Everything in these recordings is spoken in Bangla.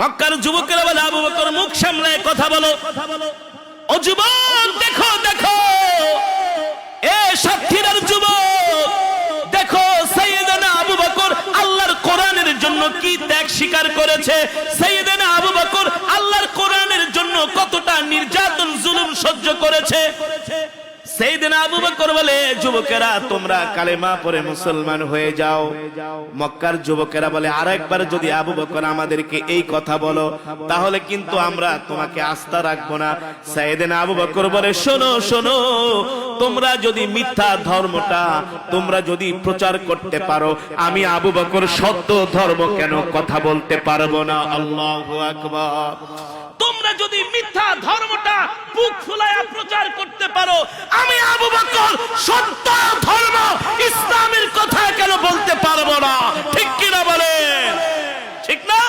মক্কার যুবকেরা বলে, আবু বকর, মুখ সামলায়, কথা বলো। ও যুবক, দেখো দেখো। এ সাক্ষীরার যুবক, দেখো, সৈয়দানা আবু বকর আল্লাহর কোরআনের জন্য কি ত্যাগ স্বীকার করেছে। সৈয়দানা আবু বকর আল্লাহর কোরআনের জন্য কতটা নির্যাতন, জুলুম সহ্য করেছে। সেই দিন আবু বকর বলে, যুবকেরা, তোমরা কালেমা পরে মুসলমান হয়ে যাও। মক্কার যুবকেরা বলে আর একবার যদি আবু বকর আমাদেরকে এই কথা বলো, তাহলে কিন্তু আমরা তোমাকে আস্থা রাখব না। সাইদিন আবু বকর বলে, শোনো শোনো, তোমরা যদি মিথ্যা ধর্মটা, তোমরা যদি প্রচার করতে পারো, আমি আবু বকর সত্য ধর্ম কেন কথা বলতে পারব না? আল্লাহ আকবার। তোমরা যদি মিথ্যা ধর্মটা বুক ফুলায়া প্রচার করতে পারো। আমি আবু বকর সত্য ধর্ম ইসলামের কথা কেন বলতে পারব না? ঠিক কিনা বলেন? ঠিক না?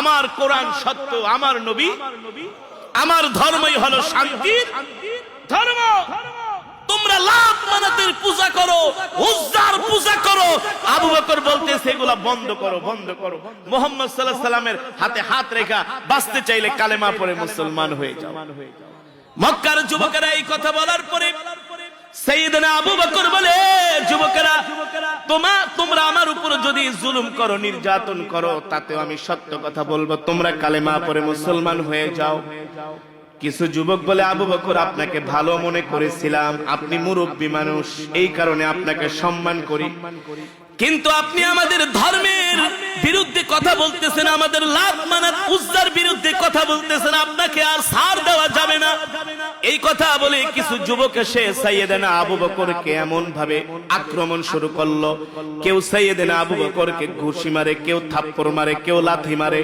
আমার কোরআন সত্য, আমার নবী, আমার ধর্মই হলো শান্তির ধর্ম। তোমরা লাভ মানাতের পূজা করো, উজ্জার পূজা করো। আবু বকর বলতে সেগুলা বন্ধ করো বন্ধ করো। মোহাম্মদ সাল্লাহ সাল্লামের হাতে হাত রেখা, বাঁচতে চাইলে কালেমা পরে মুসলমান হয়ে যাও। মক্কার যুবকেরা এই কথা বলার পরে আপনাকে ভালো মনে করেছিলাম। আপনি মুরব্বী মানুষ। এই কারণে আপনাকে সম্মান করি। কিন্তু আপনি আমাদের ধর্মের বিরুদ্ধে কথা বলতেছেন, আমাদের লাভ মানার উজ্জার বিরুদ্ধে কথা বলতেছেন, আপনাকে আর সার দেওয়া যাবে না। এই কথা বলে কিছু যুবক এসে সাইয়েদেনা আবু বকরকে এমন ভাবে আক্রমণ শুরু করল। কেউ সাইয়েদেনা আবু বকরকে ঘুষি মারে, কেউ থাপ্পড় মারে, কেউ লাথি মারে।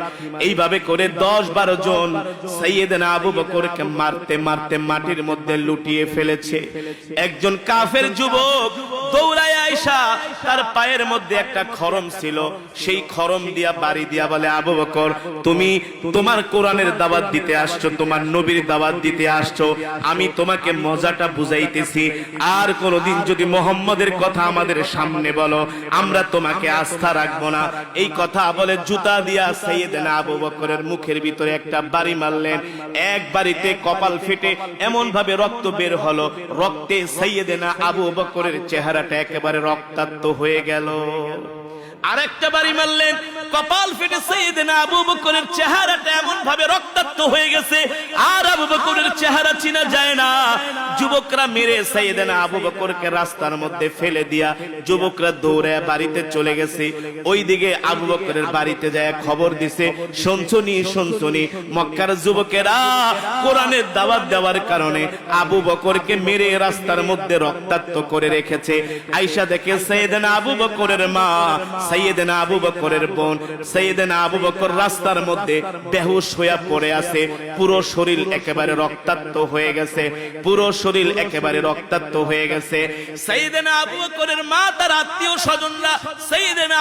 এইভাবে করে দশ বারো জন সাইয়েদেনা আবু বকরকে মারতে মারতে মাটির মধ্যে লুটিয়ে ফেলেছে। একজন কাফের যুবক দৌড়ায় আয়সা তার পায়ের মধ্যে একটা খরম ছিল। সেই খরম দিয়া বাড়ি দিয়া বলে, আবু বকর, তুমি তোমার কোরআনের দাওয়াত দিতে আসছো, তোমার নবীর দাওয়াত দিতে আসছো। আমি তোমাকে মজাটা বুঝাইতেছি। আর যদি মোহাম্মদের কথা আমাদের সামনে বলো, আমরা তোমাকে আস্থা রাখব না। এই কথা বলে জুতা দিয়া সাইয়েদেনা আবু বকরের মুখের ভিতরে একটা বাড়ি মারলেন। এক বাড়িতে কপাল ফেটে এমন ভাবে রক্ত বের হলো। রক্তে সাইয়েদেনা আবু বকরের চেহারাটা একেবারে রক্তাক্ত হয়ে গেল। আরেকটা বাড়ি মারলেন। কপাল ফেটে সাইয়েদেনা আবু বকরের চেহারাটা এমন ভাবে রক্তাক্ত হয়ে গেছে, আর আবু বকরের চেহারা চিনা যায় না। যুবকরা মেরে সাইয়েদেনা আবু বকরকে রাস্তার মধ্যে ফেলে দিয়া যুবকরা দৌড়ে বাড়িতে চলে গেছে। ওইদিকে আবু বকরের বাড়িতে যায় খবর দিছে, শুনছনি শুনছনি, মক্কার যুবকেরা কোরআনের দাওয়াত দেওয়ার কারণে আবু বকরকে মেরে রাস্তার মধ্যে রক্তাক্ত করে রেখেছে। আইসা দেখে সৈয়দেনা আবু বকরের মা সৈয়দেনা আবু বকরের বোন। আবু বকর রাস্তার মধ্যে বেহুশ পড়ে আছে। পুরো শরীর একেবারে রক্তাক্ত হয়ে গেছে। পুরো শরীর একেবারে রক্তাক্ত হয়ে গেছে। আবু বকরের মা, তার আত্মীয় স্বজনরা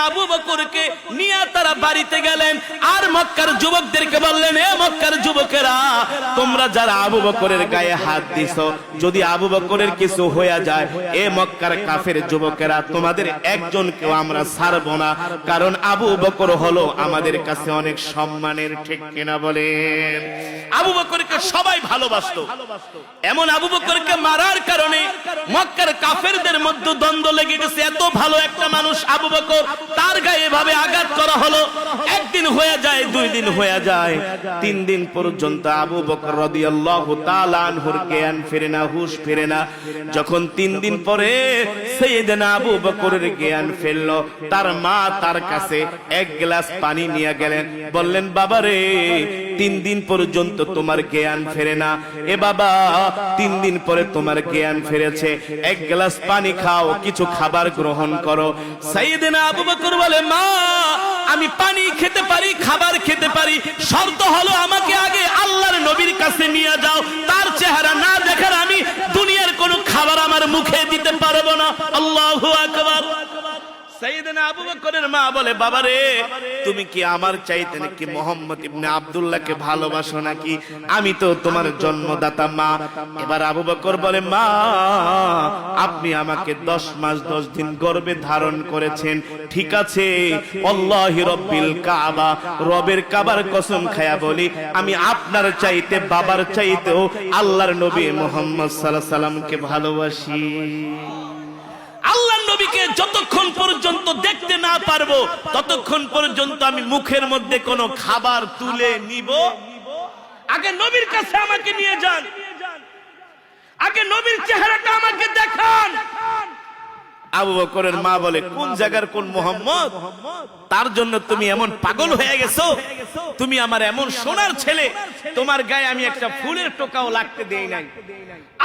আবু বকরকে নিয়ে তারা বাড়িতে গেলেন। আর মক্কার যুবকদেরকে বললেন, এ মক্কার যুবকেরা, তোমরা যারা আবু বকরের গায়ে হাত দিছো, যদি আবু বকরের কিছু হয়ে যায়, এ মক্কার কাফের যুবকেরা, তোমাদের একজনকেও আমরা ছাড়বো না, কারণ আবু বকর হলো আমাদের কাছে অনেক সম্মানের ঠিক কিনা বলেন। আবু বকরকে সবাই ভালোবাসতো। এমন আবু বকরকে মারার কারণে মক্কার কাফেরদের মধ্যে দ্বন্দ্ব লেগে গেছে। এত ভালো একটা মানুষ আবু বকর, তার গায়ে এভাবে আঘাত করা হলো, একদিন হয়ে যায়, দুই দিন হয়ে যায়। তিন দিন পর্যন্ত আবু বকর রাদিয়াল্লাহু তাআলা আনহুর জ্ঞান ফিরে না, হুশ ফিরে না। যখন তিন দিন পরে সাইয়েদনা আবু বকরের জ্ঞান ফেলল তার মা তার কাছে এক গ্লাস পানি নিয়ে গেলেন। বললেন, বাবা রে, তিন দিন পর্যন্ত তোমার জ্ঞান ফেরে না। এ বাবা, তিন দিন পরে তোমার জ্ঞান ফিরেছে। এক গ্লাস পানি খাও, কিছু খাবার গ্রহণ করো। সাইয়েদনা আবু বকর বলে, মা, আমি পানি খেতে পারি, খাবার খেতে পারি। শর্ত হলো আমাকে আগে আল্লাহর নবীর কাছে নিয়ে যাও। তার চেহারা না দেখার আমি দুনিয়ার কোনো খাবার আমার মুখে দিতে পারব না। আল্লাহু আকবার। সাইয়েদনা আবু বকরের মা বলে বাবা রে তুমি কি আমার চাইতে নাকি মোহাম্মদ ইবনে আব্দুল্লাহকে ভালোবাসো নাকি? আমি তো তোমার জন্মদাতা মা। এবার আবু বকর বলে, মা, আপনি আমাকে দশ মাস দশ দিন গর্ভে ধারণ করেছেন। ঠিক আছে অল্লাহি রব্বিল কাবা, রবের কাবার কসম খায়া বলি, আমি আপনার চাইতে, বাবার চাইতেও আল্লাহর নবী মোহাম্মদ সাল্লাহ সাল্লামকে ভালোবাসি। আল্লাহ নবীকে যতক্ষণ পর্যন্ত দেখতে না পারব, ততক্ষণ পর্যন্ত আমি মুখের মধ্যে কোনো খাবার তুলে নিব। আগে নবীর কাছে আমাকে নিয়ে যান। আগে নবীর চেহারাটা আমাকে দেখান। আবু বকরের মা বলে, কোন জায়গার কোন মোহাম্মদ? তার জন্য তুমি এমন পাগল হয়ে গেছো। তুমি আমার এমন সোনার ছেলে। তোমার গায়ে আমি একটা ফুলের টোকাও লাগতে দেই নাই।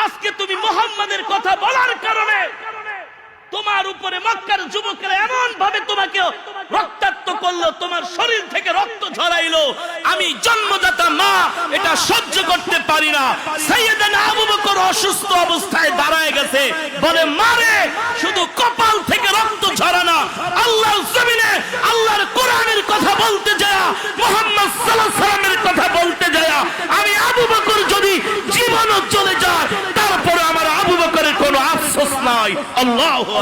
আজকে তুমি মোহাম্মদের কথা বলার কারণে তোমার উপরে মক্কার যুবকেরা এমন ভাবে তোমাকে রক্তাক্ত করল, তোমার শরীর থেকে রক্ত ঝরাইলো। আমি জন্মদাতা মা, এটা সহ্য করতে পারি না। অসুস্থ অবস্থায় দাঁড়ায় গেছে। বলে মারে শুধু কপাল থেকে রক্ত ঝরানা আল্লাহ জমিনে, আল্লাহর কোরআনের কথা বলতে যায়, মোহাম্মদ সাল্লাল্লাহু আলাইহি কথা বলতে যায়, আমি আবু বকর যদি জীবনও চলে যায় আল্লাহু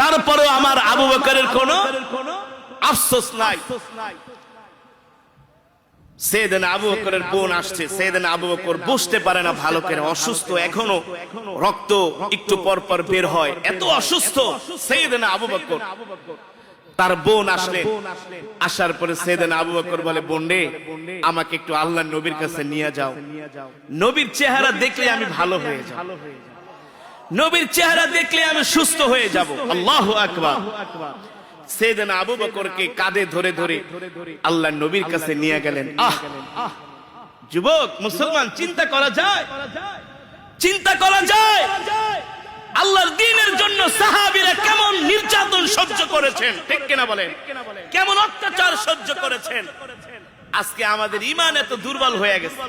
তারপরেও আমার আবু বকরের কোনো আফসোস নাই। সেদিন আবু বকরের বোন আসছে সেদিন আবু বকর বুঝতে পারে না ভালো করে অসুস্থ এখনও রক্ত একটু পর পর বের হয় এত অসুস্থ সেদিন আবু বকর। তার বোন আসলেন আসার পরে সেদিন আবু বকর বলে বোন রে আমাকে একটু আল্লাহ নবীর কাছে নিয়ে যাও। নবীর চেহারা দেখলে আমি ভালো হয়ে যাব। নবীর চেহারা দেখলে আমি সুস্থ হয়ে যাব। আল্লাহ আকবার। সেদিন আবু বকরকে কাঁধে ধরে ধরে আল্লাহ নবীর কাছে নিয়ে গেলেন। আহ যুবক মুসলমান চিন্তা করা যায়। চিন্তা করা যায়। আল্লাহর দিনের জন্য সাহাবীরা কেমন নির্যাতন সহ্য করেছেন? ঠিক কিনা বলেন? কেমন অত্যাচার সহ্য করেছেন? আজকে আমাদের ইমান এত দুর্বল হয়ে গেছে।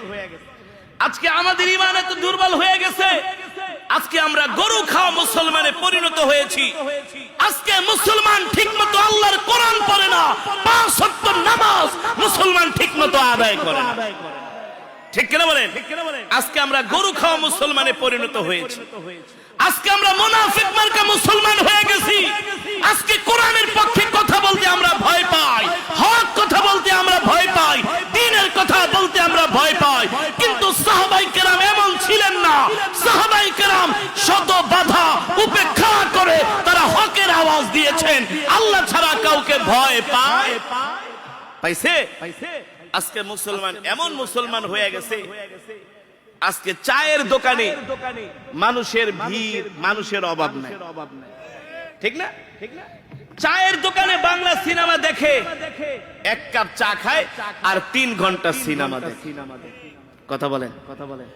আজকে আমাদের ইমান এত দুর্বল হয়ে গেছে। আজকে আমরা গরু খাওয়া মুসলমানে পরিণত হয়েছি। আজকে মুসলমান ঠিক মতো আল্লাহর কোরআন পড়ে না পাঁচ সত্তর নামাজ মুসলমান ঠিক মতো আদায় করে না। ঠিক কিনা বলেন? আজকে আমরা গরু খাওয়া মুসলমানে পরিণত হয়েছি। আজকে আমরা মোনাফিক মার্কা মুসলমান হয়ে গেছি। আজকে কোরআনের পক্ষে কথা বলতে আমরা ভয় পাই। হক কথা বলতে আমরা ভয় পাই। দিনের কথা বলতে আমরা ভয় পাই। কিন্তু সাহাবাই কেরাম এমন ছিলেন না। সাহাবাই কেরাম শত বাধা উপেক্ষা করে তারা হকের আওয়াজ দিয়েছেন। আল্লাহ ছাড়া কাউকে ভয় পায়। পাইছে? আজকে মুসলমান এমন মুসলমান হয়ে গেছে আজকে চায়ের দোকানে মানুষের ভিড় মানুষের অভাব নাই। ঠিক না? ঠিক না? চায়ের দোকানে বাংলা সিনেমা দেখে এক কাপ চা খায় আর তিন ঘণ্টা সিনেমা দেখে। কথা বলেন। কথা বলেন।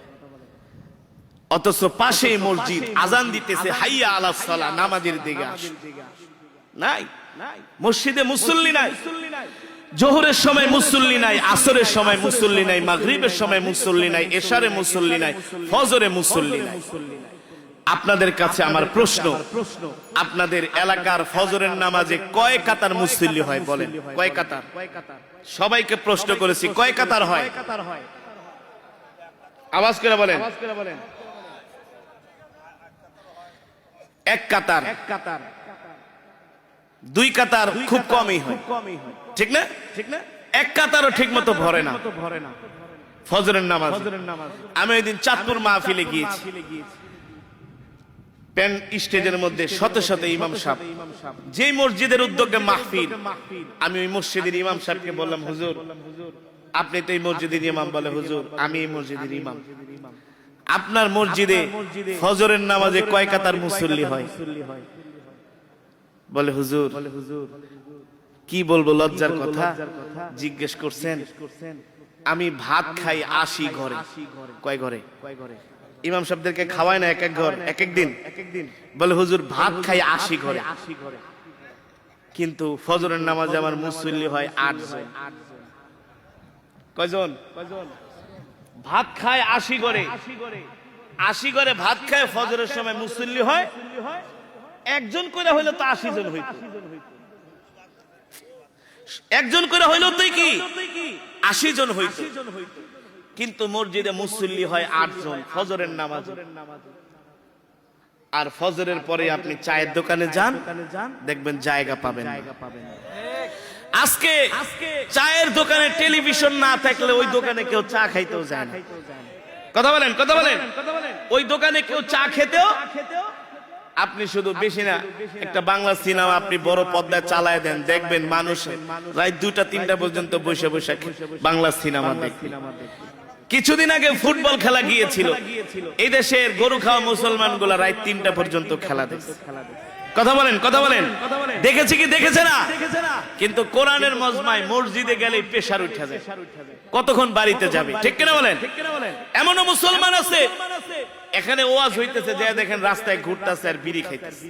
অথচ পাশেই মসজিদ আজান দিতেছে হাইয়া আলা সালা নামাজের দিকে আস। নাই? মসজিদে মুসল্লি নাই। জোহরের সময় মুসল্লি নাই, আসরের সময় মুসল্লি নাই, মাগরিবের সময় মুসল্লি নাই, এশারে মুসল্লি নাই, ফজরে মুসল্লি নাই। আপনাদের কাছে আমার প্রশ্ন, আপনাদের এলাকার ফজরের নামাজে কয় কাতার মুসল্লি হয় বলেন? কয় কাতার? সবাইকে প্রশ্ন করেছি, কয় কাতার হয়? আওয়াজ করে বলেন। এক কাতার। এক কাতার দুই কাতার খুব কমই হয়। ঠিক না? ঠিক না? এক কাতারও ঠিক মতো ভরে না। ভরে না। ফজরের নামাজ। আমি ওই দিন চাঁদপুর মাহফিলে গিয়েছি। প্যান স্টেজের মধ্যে শত শত ইমাম সাহেব। যে মসজিদের উদ্যোগে মাহফিল আমি ওই মসজিদের ইমাম সাহেবকে বললাম হুজুর আপনি তো এই মসজিদের ইমাম বলে হুজুর আমি এই মসজিদের ইমাম। আপনার মসজিদে ফজরের নামাজে কয় কাতার মুসল্লি হয়? বলে হুজুর কি বলব লজ্জার কথা? জিজ্ঞেস করছেন আমি ভাত খাই আশি ঘরে। কয় ঘরে? ইমাম সাহেবদেরকে খাওয়ায় না এক এক ঘর? এক এক দিন? বলে হুজুর ভাত খাই আশি ঘরে। কিন্তু ফজরের নামাজে আমার মুসল্লি হয় আট জন কয়জন? ভাত খায় আশি করে আশি করে ভাত খায় ফজরের সময় মুসল্লি হয়। একজন করে হইল তো আশি জন হইত। একজন করে হইল তুই কি? আশি জন হইত। কিন্তু মসজিদে মুসল্লি হয় আট জন ফজরের নামাজ। আর ফজরের পরে আপনি চায়ের দোকানে যান দেখবেন জায়গা পাবেন আজকে চায়ের দোকানে টেলিভিশন না থাকলে ওই দোকানে কেউ চা খাইতেও যায় না। কথা বলেন কথা বলেন। ওই দোকানে কেউ চা খেতেও আপনি শুধু বেশি না একটা বাংলা সিনেমা আপনি বড় পর্দায় চালায় দেন দেখবেন মানুষ রাত দুটা তিনটা পর্যন্ত বসে বসে বাংলা সিনেমা দেখবে। কিছুদিন আগে ফুটবল খেলা গিয়েছিল। এই দেশের গরু খাওয়া মুসলমানগুলা রাত তিনটা পর্যন্ত খেলা দেখছে। কথা বলেন কথা বলেন। দেখেছি কি দেখেছে না? কিন্তু কোরআনের মজমায় মসজিদে গেলে পেশার উঠে যায় কতক্ষণ বাড়িতে যাবে? ঠিক কিনা বলেন? এমনও মুসলমান আছে। এখানে ওয়াজ হইতেছে যে দেখেন রাস্তায় ঘুরতেছে আর বিড়ি খাইতেছে।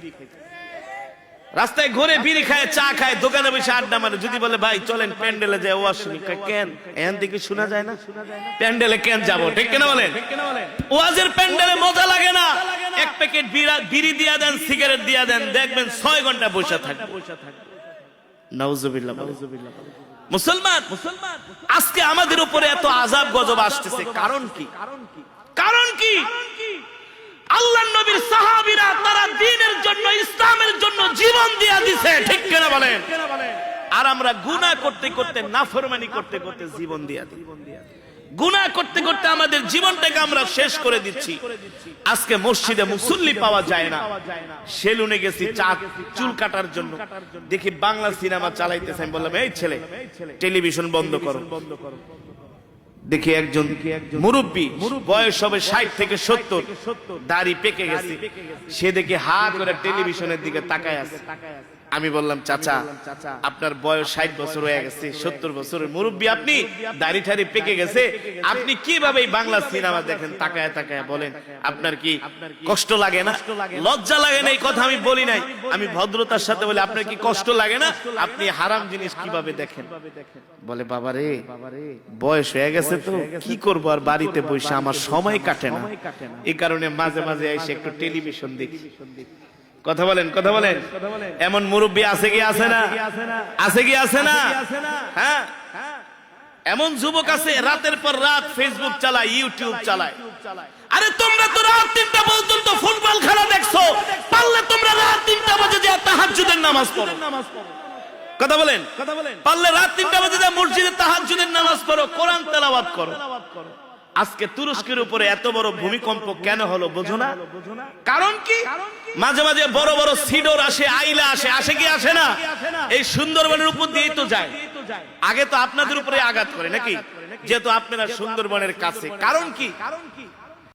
রাস্তায় ঘুরে বিড়ি খায়, চা খায়, দোকানে বসে আড্ডা মারে। যদি বলে, ভাই, চলেন, প্যান্ডেলে যায় ওয়াজ শুনি কেন? এখান থেকে শোনা যায় না। প্যান্ডেলে কেন যাব? ঠিক কিনা বলেন? ওয়াজের প্যান্ডেলে মজা লাগে না। এক প্যাকেট বিড়ি দিয়া দেন, সিগারেট দিয়া দেন, দেখবেন ছয় ঘণ্টা বসে থাকবে। নাউজুবিল্লাহ মুসলমান মুসলমান, আজকে আমাদের উপরে এত আজাব গজব আসতেছে। কারণ কি? কারণ কি? আল্লাহ নবীর সাহাবীরা তারা দ্বীনের জন্য, ইসলামের জন্য জীবন দিয়া দিছে, ঠিক কিনা বলেন? আর আমরা গুনাহ করতে করতে, নাফরমানি করতে করতে জীবন দিয়া দিই। গুনাহ করতে করতে আমাদের জীবনটাকে আমরা শেষ করে দিচ্ছি। আজকে মসজিদে মুসল্লি পাওয়া যায় না। সেলুনে গেছি চা চুল কাটার জন্য। দেখি বাংলা সিনেমা চালাইতেছে বললাম, এই ছেলে, টেলিভিশন বন্ধ করো। দেখি একজন মুরব্বী, বয়স হবে ষাট থেকে সত্তর, দাড়ি পেকে গেছে। সে দেখে হাত করে টেলিভিশনের দিকে তাকায় আছে। আমি বললাম, চাচা, আপনার বয়স ষাট বছর হয়ে গেছে, সত্তর বছরের মুরব্বী আপনি দাড়ি ঠাড়ি পেকে গেছে। আপনি কীভাবে বাংলা সিনেমা দেখেন? তাকায় তাকায় বলেন, আপনার কি কষ্ট লাগে না? লজ্জা লাগে না এই কথা আমি বলি নাই। আমি ভদ্রতার সাথে বলি, আপনার কি কষ্ট লাগে না? আপনি হারাম জিনিস কীভাবে দেখেন? বলে, বাবা রে, বয়স হয়ে গেছে তো, কি করব আর বাড়িতে বসে? আমার সময় কাটে না। এই কারণে মাঝে মাঝে এসে একটু টেলিভিশন দেখি। কথা বলেন কথা বলেন। এমন মুরব্বী আছে কি আছে না? আছে কি আছে না? হ্যাঁ? এমন যুবক আছে রাতের পর রাত ফেসবুক চালায় ইউটিউব চালায়। আরে তোমরা তো রাত তিনটা পর্যন্ত ফুটবল খেলা দেখছ। পারলে তোমরা রাত তিনটা বাজে যে তাহাজ্জুদের নামাজ পড়ো। কথা বলেন? কথা বলেন। পারলে রাত তিনটা বাজে যে মসজিদে তাহাজ্জুদের নামাজ পড়ো কোরআন তেলাওয়াত করো। আজকে তুরস্কের উপরে এত বড় ভূমিকম্প কেন হলো, বোঝো না? কারণ কি? মাঝে মাঝে বড় বড় সিডর আসে, আইলা আসে আসে কি আসে না? এই সুন্দরবনের উপর দিয়েই তো যায়। আগে তো আপনাদের উপরে আঘাত করে নাকি? যেহেতু আপনারা সুন্দরবনের কাছে। কারণ কি?